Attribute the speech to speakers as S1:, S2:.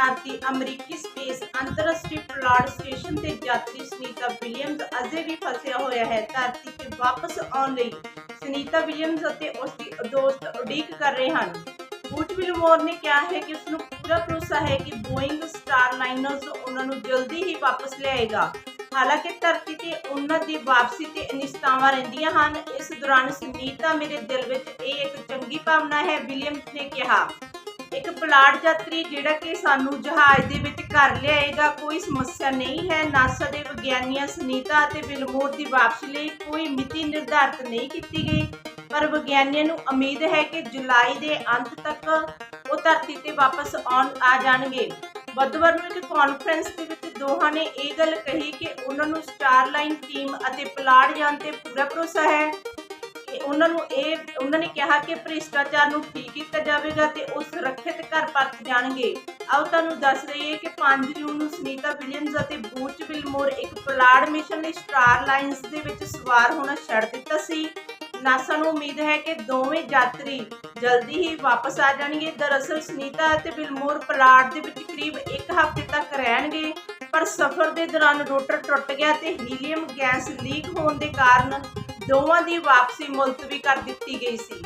S1: ਭਾਰਤੀ ਅਮਰੀਕੀ ਸਪੇਸ ਅੰਤਰਰਾਸ਼ਟਰੀ ਪੁਲਾੜ ਸਟੇਸ਼ਨ ਤੇ ਯਾਤਰੀ ਸੁਨੀਤਾ ਵਿਲੀਅਮਸ ਅਜੇ ਵੀ ਫਸਿਆ ਹੋਇਆ ਹੈ। ਧਰਤੀ ਤੇ ਵਾਪਸ ਆਉਣ ਲਈ ਸੁਨੀਤਾ ਵਿਲੀਅਮਸ ਅਤੇ ਉਸ ਦੀ ਦੋਸਤ ਉਡੀਕ ਕਰ ਰਹੇ ਹਨ। ਬੂਟ ਵਿਲਮੋਰ ਨੇ ਕਿਹਾ ਹੈ ਕਿ ਉਸ ਨੂੰ ਪੂਰਾ ਭਰੋਸਾ ਹੈ ਕਿ ਬੋਇੰਗ ਸਟਾਰਲਾਈਨਰਸ ਉਹਨਾਂ ਨੂੰ ਜਲਦੀ ਹੀ ਵਾਪਸ ਲਿਆਏਗਾ। ਹਾਲਾਂਕਿ ਧਰਤੀ ਤੇ ਉਹਨਾਂ ਦੀ ਵਾਪਸੀ ਤੇ ਅਨਿਸ਼ਚਿਤਤਾਵਾਂ ਰਹਿੰਦੀਆਂ ਹਨ। ਇਸ ਦੌਰਾਨ ਸੁਨੀਤਾ ਮੇਰੇ ਦਿਲ ਵਿੱਚ ਇਹ ਇੱਕ ਚੰਗੀ ਭਾਵਨਾ ਹੈ ਵਿਲੀਅਮਸ ਨੇ ਕਿਹਾ। ਇੱਕ ਪਲਾਟ ਯਾਤਰੀ ਜਿਹੜਾ ਕਿ ਸਾਨੂੰ ਜਹਾਜ਼ ਦੇ ਵਿੱਚ ਘਰ ਲਿਆਏਗਾ, ਕੋਈ ਸਮੱਸਿਆ ਨਹੀਂ ਹੈ। ਨਾਸਾ ਦੇ ਵਿਗਿਆਨੀਆਂ ਸੁਨੀਤਾ ਅਤੇ ਵਿਲਮੋਰ ਦੀ ਵਾਪਸੀ ਲਈ ਕੋਈ ਮਿਤੀ ਨਿਰਧਾਰਤ ਨਹੀਂ ਕੀਤੀ ਗਈ। ਪਰ ਵਿਗਿਆਨੀਆਂ ਨੂੰ ਉਮੀਦ ਹੈ ਕਿ ਜੁਲਾਈ ਦੇ ਅੰਤ ਤੱਕ ਉਹ ਧਰਤੀ ਤੇ ਵਾਪਸ ਆਉਣ ਆ ਜਾਣਗੇ। ਬੁੱਧਵਾਰ ਨੂੰ ਇੱਕ ਕਾਨਫਰੰਸ ਦੇ ਵਿੱਚ ਦੋਹਾਂ ਨੇ ਇਹ ਗੱਲ ਕਹੀ ਕਿ ਉਹਨਾਂ ਨੂੰ ਸਟਾਰਲਾਈਨ ਟੀਮ ਅਤੇ ਪਲਾੜ ਜਾਣ ਤੇ ਪੂਰਾ ਭਰੋਸਾ ਹੈ। ਕਿ ਉਹਨਾਂ ਨੂੰ ਇਹ, ਉਹਨਾਂ ਨੇ ਕਿਹਾ ਕਿ ਭ੍ਰਿਸ਼ਟਾਚਾਰ ਨੂੰ ਠੀਕ ਕੀਤਾ ਜਾਵੇਗਾ ਤੇ ਉਹ ਸੁਰੱਖਿਅਤ ਘਰ ਪਰਤ ਜਾਣਗੇ। ਆਓ ਤੁਹਾਨੂੰ ਦੱਸ ਦਈਏ ਕਿ 5 ਜੂਨ ਨੂੰ ਸੁਨੀਤਾ ਵਿਲੀਅਮਸ ਅਤੇ ਬੂਚ ਵਿਲਮੋਰ ਇੱਕ ਪਲਾੜ ਮਿਸ਼ਨ ਲਈ ਸਟਾਰ ਲਾਈਨਸ ਦੇ ਵਿੱਚ ਸਵਾਰ ਹੋਣਾ ਛੱਡ ਦਿੱਤਾ ਸੀ। ਨਾਸਾ ਨੂੰ ਉਮੀਦ ਹੈ ਕਿ ਦੋਵੇਂ ਯਾਤਰੀ ਜਲਦੀ ਹੀ ਵਾਪਸ ਆ ਜਾਣਗੇ। ਦਰਅਸਲ ਸੁਨੀਤਾ ਅਤੇ ਵਿਲਮੋਰ ਪਲਾੜ ਦੇ ਵਿੱਚ ਕਰੀਬ 1 ਹਫ਼ਤੇ ਤੱਕ ਰਹਿਣਗੇ। ਪਰ ਸਫ਼ਰ ਦੇ ਦੌਰਾਨ ਰੋਟਰ ਟੁੱਟ ਗਿਆ ਤੇ ਹੀਲੀਅਮ ਗੈਸ ਲੀਕ ਹੋਣ ਦੇ ਕਾਰਨ ਦੋਵਾਂ ਦੀ ਵਾਪਸੀ ਮੁਲਤਵੀ ਕਰ ਦਿੱਤੀ ਗਈ ਸੀ।